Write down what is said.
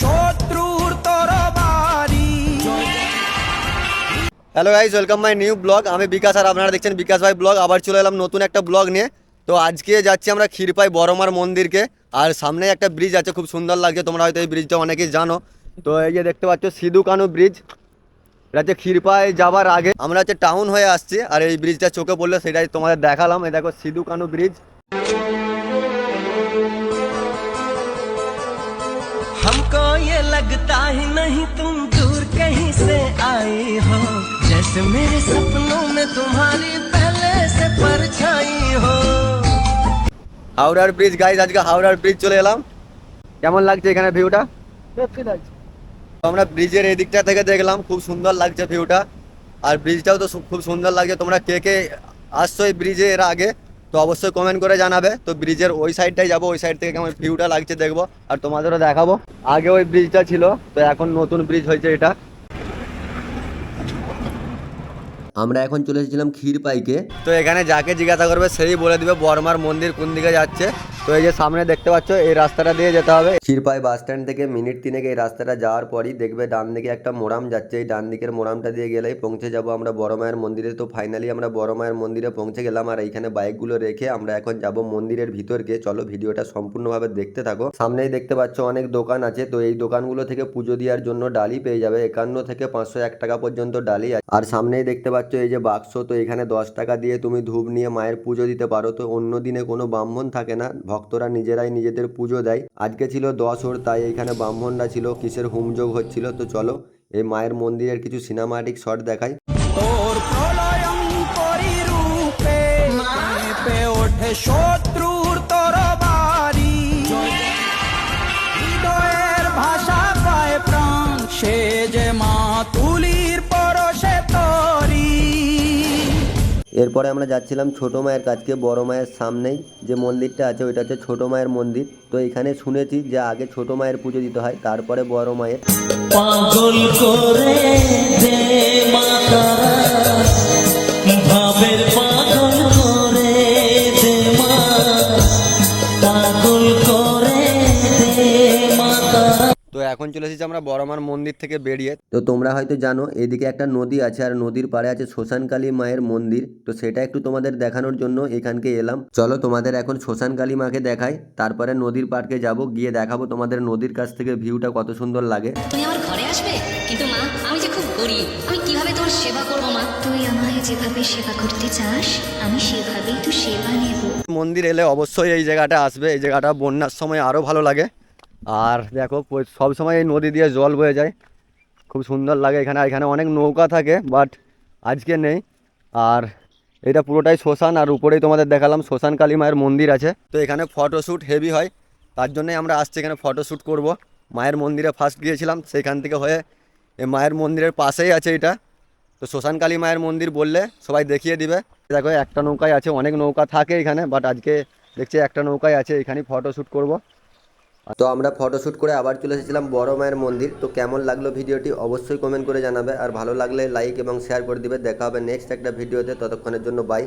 শত্রুর তরবারি। Hello guys welcome my new blog আমি বিকাশ আর আপনারা দেখছেন বিকাশ ভাই ব্লগ আবার চলে এলাম নতুন একটা ব্লগ নিয়ে। তো আজকে যাচ্ছি আমরা ক্ষীরপাই বড়মার মন্দিরকে। আর সামনে একটা ব্রিজ আছে, খুব সুন্দর লাগছে। তোমরা হয়তো এই ব্রিজটা অনেকেই জানো। তো এই যে দেখতে পাচ্ছ সিধু কানু ব্রিজ এটা হচ্ছে ক্ষীরপাই যাবার আগে। আমরা হচ্ছে টাউন হয়ে আসছি। আর এই ব্রিজটা চোখে পড়লে সেটাই তোমাদের দেখালাম। এই দেখো সিধু কানু ব্রিজ ये लगता ही नहीं तुम दूर कहीं से आई हो जैसे मेरे सपनों में तुम्हारी पहले से परछाई हो হাওড়ার ব্রিজ গাইজ আজকে হাওড়ার ব্রিজ চলে এলাম কেমন লাগছে এখানে ভিউটা আমরা ব্রিজের এই দিকটা থেকে দেখলাম খুব সুন্দর লাগছে ভিউটা আর ব্রিজটাও তো সু- খুব সুন্দর লাগছে তোমরা কে কে আসছো এই ব্রিজে এর আগে তো অবশ্যই কমেন্ট করে জানাবে। তো ব্রিজের ওই সাইডটাই যাব, ওই সাইড থেকে কেমন ভিউটা লাগছে দেখব, আর তোমাদেরও দেখাবো। আগে ওই ব্রিজটা ছিল, তো এখন নতুন ব্রিজ হয়েছে এটা। আমরা এখন চলে এসেছিলাম ক্ষীরপাইকে। তো এখানে যাকে জিজ্ঞাসা করবে, সেই বলে দিবে, বর্মার মন্দির কোন দিকে যাচ্ছে। তো এই যে সামনে দেখতে পাচ্ছ, এই রাস্তাটা দিয়ে যেতে হবে। ক্ষীরপাই বাস স্ট্যান্ড থেকে মিনিট তিনেক এই রাস্তাটা যাওয়ার পরই দেখবে ডান দিকে একটা মোরাম যাচ্ছে। এই ডান দিকের মোরামটা দিয়ে গেলেই পৌঁছে যাব আমরা বড় মায়ের মন্দিরে। তো ফাইনালি আমরা বড় মায়ের মন্দিরে পৌঁছে গেলাম আর এইখানে বাইকগুলো রেখে আমরা এখন যাব মন্দিরের ভিতরকে। চলো ভিডিওটা সম্পূর্ণভাবে দেখতে থাকো। সামনেই দেখতে পাচ্ছ অনেক দোকান আছে। তো এই দোকানগুলো থেকে পুজো দেওয়ার জন্য ডালি পেয়ে যাবে। একান্ন থেকে পাঁচশো এক টাকা পর্যন্ত ডালি আছে। আর সামনেই দেখতে পাচ্ছ এই যে বাক্স। তো এখানে দশ টাকা দিয়ে তুমি ধূপ নিয়ে মায়ের পুজো দিতে পারো। তো অন্য দিনে কোনো ব্রাহ্মণ থাকে না। ভক্তরা নিজেরাই নিজেদের পুজো দেয়। আজকে ছিল দশ ওর তাই এখানে ব্রাহ্মণরা ছিল, কিসের হোমযোগ হচ্ছিল তো চলো, এই মায়ের মন্দিরের কিছু সিনেমাটিক শট দেখাই। ওঠে এরপরে আমরা যাচ্ছিলাম ছোটো মায়ের কাছকে বড় মায়ের সামনেই যে মন্দিরটা আছে ওইটা হচ্ছে ছোটো মায়ের মন্দির। তো এখানে শুনেছি যে আগে ছোটো মায়ের পুজো দিতে হয়, তারপরে বড় মায়ের। পাগল করে দে মাতা ভাবের এখন চলে এসেছি আমরা বড়মার মন্দির থেকে বেরিয়ে। তো তোমরা হয়তো জানো এদিকে একটা নদী আছে আর নদীর পাড়ে আছে শ্মশানকালী মায়ের মন্দির। তো সেটা একটু তোমাদের দেখানোর জন্য এখানকে এলাম। চলো তোমাদের এখন শ্মশানকালী মাকে দেখাই তারপরে নদীর পাড়কে যাব গিয়ে দেখাবো তোমাদের নদীর কাছ থেকে ভিউটা কত সুন্দর লাগে। তুমি আমার ঘরে আসবে? কিন্তু মা আমি যে খুব গরিব আমি কীভাবে তোমার সেবা করব মা? তুই আমায় যেভাবে সেবা করতে চাস আমি সেভাবেই তো সেবা নেব। মন্দির এলে অবশ্যই এই জায়গাটা আসবে এই জায়গাটা বন্যার সময় আরও ভালো লাগে। আর দেখো প- সব সময় এই নদী দিয়ে জল বয়ে যায়। খুব সুন্দর লাগে এখানে এখানে অনেক নৌকা থাকে বাট আজকে নেই। আর এটা পুরোটাই শ্মশান, আর উপরেই তোমাদের দেখালাম শ্মশান কালী মায়ের মন্দির আছে। তো এখানে ফটোশ্যুট হেভি হয়, তার জন্যই আমরা আসছি এখানে ফটোশ্যুট করব। মায়ের মন্দিরে ফার্স্ট গিয়েছিলাম সেখান থেকে হয়ে মায়ের মন্দিরের পাশেই আছে এটা। তো শ্মশান কালী মায়ের মন্দির বললে সবাই দেখিয়ে দিবে। দেখো, একটা নৌকায় আছে, অনেক নৌকা থাকে এখানে বাট আজকে দেখছি একটা নৌকায় আছে, এখানেই ফটোশ্যুট করব। তো আমরা ফটোশ্যুট করে আবার চলে এসেছিলাম বড় মায়ের মন্দির। তো কেমন লাগল ভিডিওটি অবশ্যই কমেন্ট করে জানাবে। আর ভালো লাগলে লাইক এবং শেয়ার করে দিবে। দেখা হবে নেক্সট একটা ভিডিওতে। ততক্ষণের জন্য বাই